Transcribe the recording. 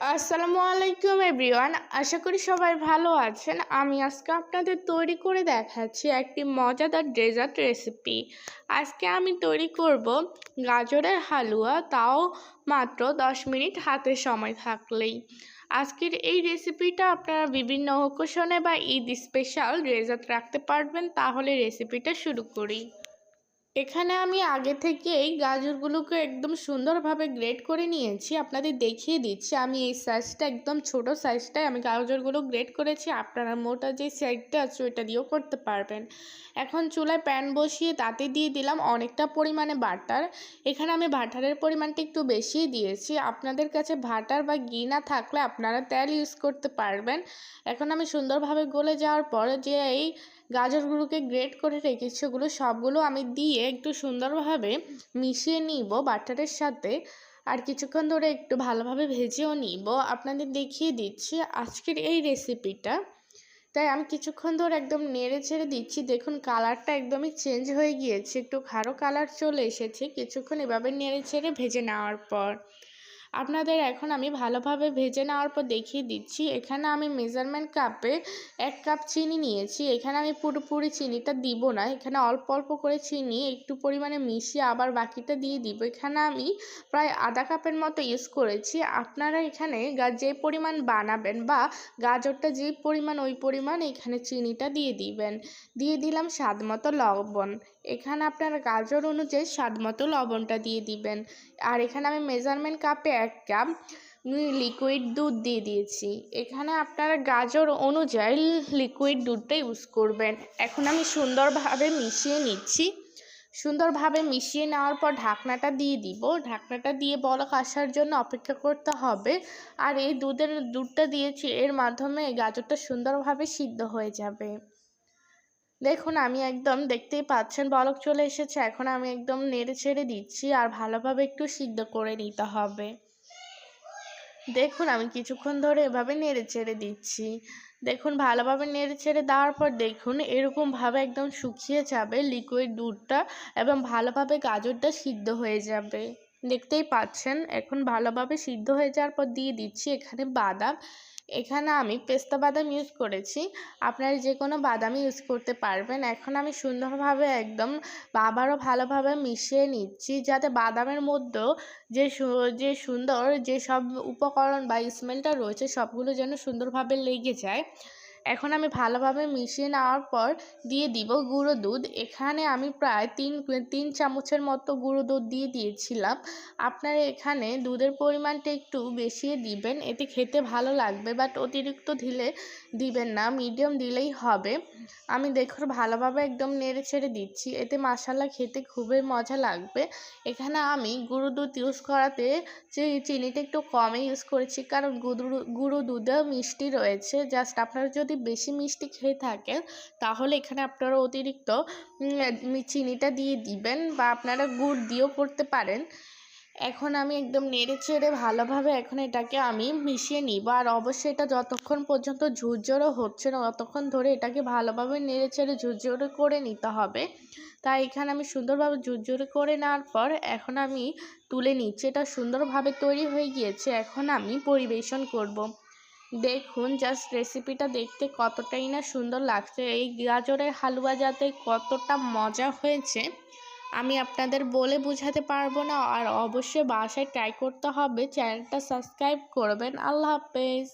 আসসালামু আলাইকুম, এভরিওয়ান। আশা করি সবাই ভালো আছেন। আমি আজকে আপনাদের তৈরি করে দেখাচ্ছি একটি মজাদার ডেজার্ট রেসিপি আজকে আমি তৈরি করব গাজরের হালুয়া, তাও মাত্র দশ মিনিট হাতে সময় থাকলেই। আজকের এই রেসিপিটা আপনারা বিভিন্ন অকেশনে বা ঈদ স্পেশাল ডেজার্ট রাখতে পারবেন, তাহলে রেসিপিটা শুরু করি। এখানে আমি আগে থেকেই গাজরগুলোকে একদম সুন্দরভাবে গ্রেড করে নিয়েছি। আপনাদের দেখিয়ে দিচ্ছি। আমি এই সাইজটা একদম ছোট সাইজটাই আমি গাজরগুলো গ্রেড করেছি। আপনারা মোটা যে সাইজটা আছে ওইটা দিয়েও করতে পারবেন। এখন চুলায় প্যান বসিয়ে তাতে দিয়ে দিলাম অনেকটা পরিমাণে বাটার। এখানে আমি বাটারের পরিমাণটা একটু বেশিই দিয়েছি। আপনাদের কাছে বাটার বা ঘি না থাকলে আপনারা তেল ইউজ করতে পারবেন। এখন আমি সুন্দরভাবে গলে যাওয়ার পর যে এই গাজরগুলোকে গ্রেট করে রেখেছি, ওগুলো সবগুলো আমি দিয়ে একটু সুন্দরভাবে মিশিয়ে নিব বাটারের সাথে। আর কিছুক্ষণ ধরে একটু ভালোভাবে ভেজেও নিব। আপনাদের দেখিয়ে দিচ্ছি আজকের এই রেসিপিটা তাই আমি কিছুক্ষণ ধরে একদম নেড়ে ছেড়ে দিচ্ছি। দেখুন কালারটা একদমই চেঞ্জ হয়ে গিয়েছে, একটু খারো কালার চলে এসেছে। কিছুক্ষণ এভাবে নেড়ে ছেড়ে ভেজে নেওয়ার পর আপনাদের এখন আমি ভালোভাবে ভেজে নেওয়ার পর দেখিয়ে দিচ্ছি। এখানে আমি মেজারমেন্ট কাপে এক কাপ চিনি নিয়েছি। এখানে আমি পুরোপুরি চিনিটা দিব না। এখানে অল্প অল্প করে চিনি, একটু পরিমাণে মিশিয়ে আবার বাকিটা দিয়ে দিব। এখানে আমি প্রায় আধা কাপের মতো ইউজ করেছি। আপনারা এখানে যে পরিমাণ বানাবেন বা গাজরটা যে পরিমাণ, ওই পরিমাণ এখানে চিনিটা দিয়ে দিবেন। দিয়ে দিলাম স্বাদ মতো লবণ। এখানে আপনার গাজর অনুযায়ী স্বাদ মতো লবণটা দিয়ে দিবেন। আর এখানে আমি মেজারমেন্ট কাপে এক কাপ লিকুইড দুধ দিয়ে দিয়েছি। এখানে আপনারা গাজর অনুযায়ী লিকুইড দুধটা ইউজ করবেন। এখন আমি সুন্দরভাবে মিশিয়ে নিচ্ছি। সুন্দরভাবে মিশিয়ে নেওয়ার পর ঢাকনাটা দিয়ে দিব। ঢাকনাটা দিয়ে বলক আসার জন্য অপেক্ষা করতে হবে। আর এই দুধের দুধটা দিয়েছি, এর মাধ্যমে গাজরটা সুন্দরভাবে সিদ্ধ হয়ে যাবে। দেখুন, আমি একদম দেখতেই পাচ্ছেন, বলক চলে এসেছে। এখন আমি একদম নেড়ে ছেড়ে দিচ্ছি আর ভালোভাবে একটু সিদ্ধ করে নিতে হবে। দেখুন, আমি কিছুক্ষণ ধরে এভাবে নেড়ে ছেড়ে দিচ্ছি। দেখুন, ভালোভাবে নেড়ে ছেড়ে দেওয়ার পর দেখুন এরকমভাবে একদম শুকিয়ে যাবে লিকুইড দুধটা এবং ভালোভাবে গাজরটা সিদ্ধ হয়ে যাবে। দেখতেই পাচ্ছেন, এখন ভালোভাবে সিদ্ধ হয়ে যাওয়ার পর দিয়ে দিচ্ছি এখানে বাদাম। এখানে আমি পেস্তা বাদাম ইউজ করেছি। আপনারা যে কোনো বাদামই ইউজ করতে পারবেন। এখন আমি সুন্দরভাবে একদম আবারও ভালোভাবে মিশিয়ে নিচ্ছি যাতে বাদামের মধ্যেও যে যে সুন্দর যে সব উপকরণ বা স্মেলটা রয়েছে, সবগুলো যেন সুন্দরভাবে লেগে যায়। এখন আমি ভালোভাবে মিশিয়ে নেওয়ার পর দিয়ে দিব গুঁড়ো দুধ। এখানে আমি প্রায় তিন তিন চামচের মতো গুঁড়ো দুধ দিয়ে দিয়েছিলাম। আপনারা এখানে দুধের পরিমাণটা একটু বেশি দিবেন। এতে খেতে ভালো লাগবে, বাট অতিরিক্ত দিলে দিবেন না, মিডিয়াম দিলেই হবে। আমি দেখুন ভালোভাবে একদম নেড়ে ছেড়ে দিচ্ছি। এতে মশালা খেতে খুবই মজা লাগবে। এখানে আমি গুঁড়ো দুধ ইউজ করাতে চিনিটা একটু কমে ইউজ করেছি, কারণ গুঁড়ো গুঁড়ো দুধেও মিষ্টি রয়েছে। জাস্ট আপনারা যদি বেশি মিষ্টি খেয়ে থাকেন, তাহলে এখানে আপনারা অতিরিক্ত চিনিটা দিয়ে দিবেন বা আপনারা গুড় দিয়েও করতে পারেন। এখন আমি একদম নেড়ে চেড়ে ভালোভাবে এখন এটাকে আমি মিশিয়ে নিব। আর অবশ্যই এটা যতক্ষণ পর্যন্ত ঝুরঝুরো হচ্ছে না, ততক্ষণ ধরে এটাকে ভালোভাবে নেড়ে চেড়ে ঝুরঝুরে করে নিতে হবে। তাই এখানে আমি সুন্দরভাবে ঝুরঝুরে করে নেওয়ার পর এখন আমি তুলে নিচ্ছি। এটা সুন্দরভাবে তৈরি হয়ে গিয়েছে। এখন আমি পরিবেশন করব। দেখুন জাস্ট রেসিপিটা দেখতে কতটাই না সুন্দর লাগছে। এই গাজরের হালুয়া যাতে কতটা মজা হয়েছে, আমি আপনাদের বলে বোঝাতে পারব না। আর অবশ্যই বাসায় ট্রাই করতে হবে। চ্যানেলটা সাবস্ক্রাইব করবেন। আল্লাহ হাফেজ।